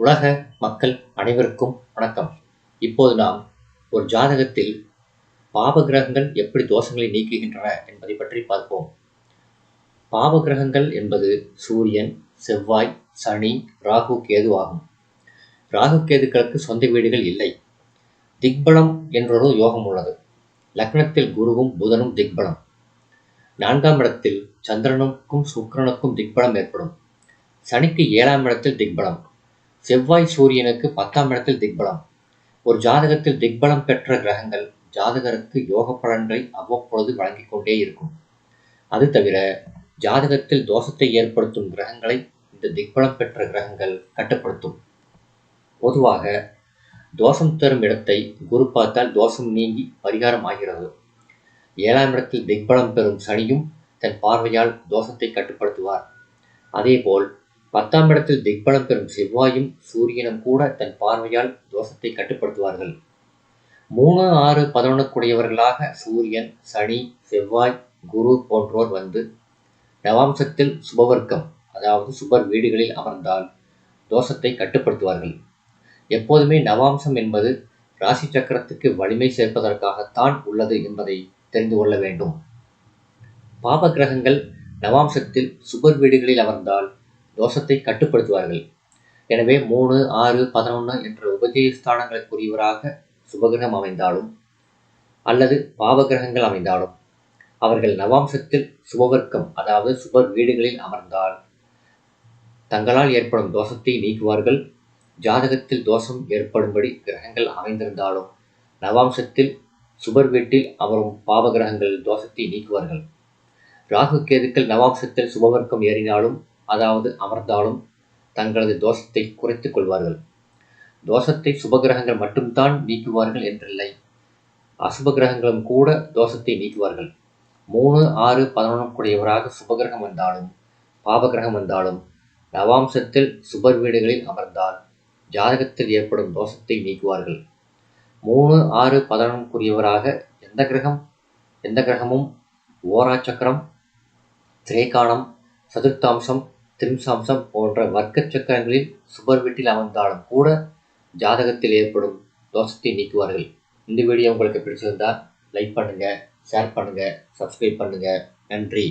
உலக மக்கள் அனைவருக்கும் வணக்கம். இப்போது நாம் ஒரு ஜாதகத்தில் பாவகிரகங்கள் எப்படி தோஷங்களை நீக்குகின்றன என்பதை பற்றி பார்ப்போம். பாவகிரகங்கள் என்பது சூரியன் செவ்வாய் சனி ராகு கேது ஆகும். ராகு கேதுக்களுக்கு சொந்த வீடுகள் இல்லை. திக்பலம் என்றொரு யோகம் உள்ளது. லக்னத்தில் குருவும் புதனும் திக்பலம். நான்காம் இடத்தில் சந்திரனுக்கும் சுக்கிரனுக்கும் திக்பலம் ஏற்படும். சனிக்கு ஏழாம் இடத்தில் திக்பலம். செவ்வாய் சூரியனுக்கு பத்தாம் இடத்தில் திக்பலம். ஒரு ஜாதகத்தில் திக்பலம் பெற்ற கிரகங்கள் ஜாதகருக்கு யோக பலன்களை அவ்வப்பொழுது வழங்கிக் கொண்டே இருக்கும். அது தவிர ஜாதகத்தில் தோஷத்தை ஏற்படுத்தும் கிரகங்களை இந்த திக்பலம் பெற்ற கிரகங்கள் கட்டுப்படுத்தும். பொதுவாக தோஷம் தரும் இடத்தை குரு பார்த்தால் தோஷம் நீங்கி பரிகாரம் ஆகிறது. ஏழாம் இடத்தில் திக்பலம் பெறும் சனியும் தன் பார்வையால் தோஷத்தை கட்டுப்படுத்துவார். அதேபோல் பத்தாம் இடத்தில் திக்பலம் பெறும் செவ்வாயும் சூரியனும் கூட தன் பார்வையால் தோஷத்தை கட்டுப்படுத்துவார்கள். மூணு ஆறு பதினொன்றுக்குடையவர்களாக சூரியன் சனி செவ்வாய் குரு போன்றோர் வந்து நவாம்சத்தில் சுபவர்க்கம் அதாவது சுபர் வீடுகளில் அமர்ந்தால் தோஷத்தை கட்டுப்படுத்துவார்கள். எப்போதுமே நவாம்சம் என்பது ராசி சக்கரத்துக்கு வலிமை சேர்ப்பதற்காகத்தான் உள்ளது என்பதை தெரிந்து கொள்ள வேண்டும். பாப கிரகங்கள் நவாம்சத்தில் சுபர் வீடுகளில் அமர்ந்தால் தோஷத்தை கட்டுப்படுத்துவார்கள். எனவே மூணு ஆறு பதினொன்று என்ற உபஜயஸ்தானங்களுக்குரியவராக சுபகிரகம் அமைந்தாலும் அல்லது பாவகிரகங்கள் அமைந்தாலும் அவர்கள் நவாம்சத்தில் சுபவர்க்கம் அதாவது சுபர் வீடுகளில் அமர்ந்தால் தங்களால் ஏற்படும் தோஷத்தை நீக்குவார்கள். ஜாதகத்தில் தோஷம் ஏற்படும்படி கிரகங்கள் அமைந்திருந்தாலும் நவாம்சத்தில் சுபர் வீட்டில் அமரும் பாவகிரகங்கள் தோஷத்தை நீக்குவார்கள். ராகு கேதுக்கள் நவாம்சத்தில் சுபவர்க்கம் ஏறினாலும் அதாவது அமர்ந்தாலும் தங்களது தோஷத்தை குறைத்துக் கொள்வார்கள். தோஷத்தை சுபகிரகங்கள் மட்டும்தான் நீக்குவார்கள் என்றில்லை. அசுப கிரகங்களும் கூட தோஷத்தை நீக்குவார்கள். மூணு ஆறு பதினொன்றுக்குடையவராக சுபகிரகம் வந்தாலும் பாபகிரகம் வந்தாலும் நவாம்சத்தில் சுபர் வீடுகளில் அமர்ந்தால் ஜாதகத்தில் ஏற்படும் தோஷத்தை நீக்குவார்கள். மூணு ஆறு பதினொன்றுக்குரியவராக எந்த கிரகம்? எந்த கிரகமும்? ஓராச்சக்கரம் திரேகாணம் சதுர்த்தாம்சம் திரிம்சாம்சம் போன்ற வர்க்க சக்கரங்களில் சுபர் வீட்டில் அமர்ந்தாலும் கூட ஜாதகத்தில் ஏற்படும் தோஷத்தை நீக்குவார்கள். இந்த வீடியோ உங்களுக்கு பிடிச்சிருந்தால் லைக் பண்ணுங்கள் ஷேர் பண்ணுங்கள் சப்ஸ்கிரைப் பண்ணுங்கள் நன்றி.